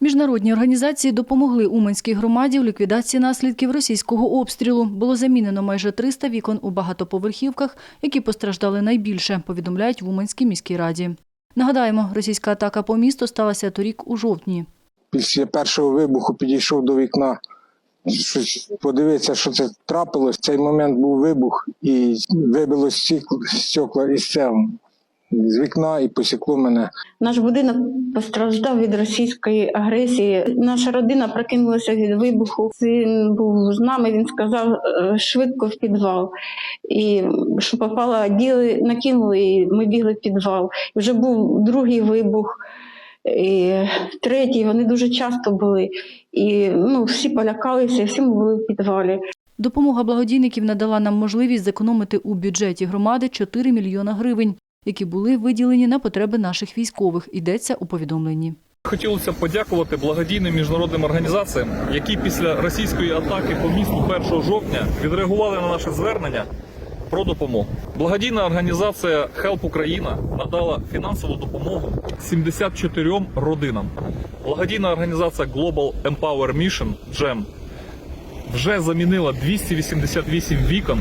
Міжнародні організації допомогли Уманській громаді в ліквідації наслідків російського обстрілу. Було замінено майже 300 вікон у багатоповерхівках, які постраждали найбільше, повідомляють в Уманській міській раді. Нагадаємо, російська атака по місту сталася торік у жовтні. Після першого вибуху підійшов до вікна, подивитися, що це трапилось. Цей момент був вибух і вибило стекла із цього, з вікна і посікло мене. Наш будинок постраждав від російської агресії. Наша родина прокинулася від вибуху. Він був з нами. Він сказав е, швидко в підвал. І що попало, діли накинули, і ми бігли в підвал. І вже був другий вибух. І третій, вони дуже часто були. І ну, всі полякалися, всі ми були в підвалі. Допомога благодійників надала нам можливість зекономити у бюджеті громади 4 мільйона гривень, які були виділені на потреби наших військових, йдеться у повідомленні. Хотілося б подякувати благодійним міжнародним організаціям, які після російської атаки по місту 1 жовтня відреагували на наше звернення про допомогу. Благодійна організація Help Україна надала фінансову допомогу 74 родинам. Благодійна організація Global Empower Mission GEM вже замінила 288 вікон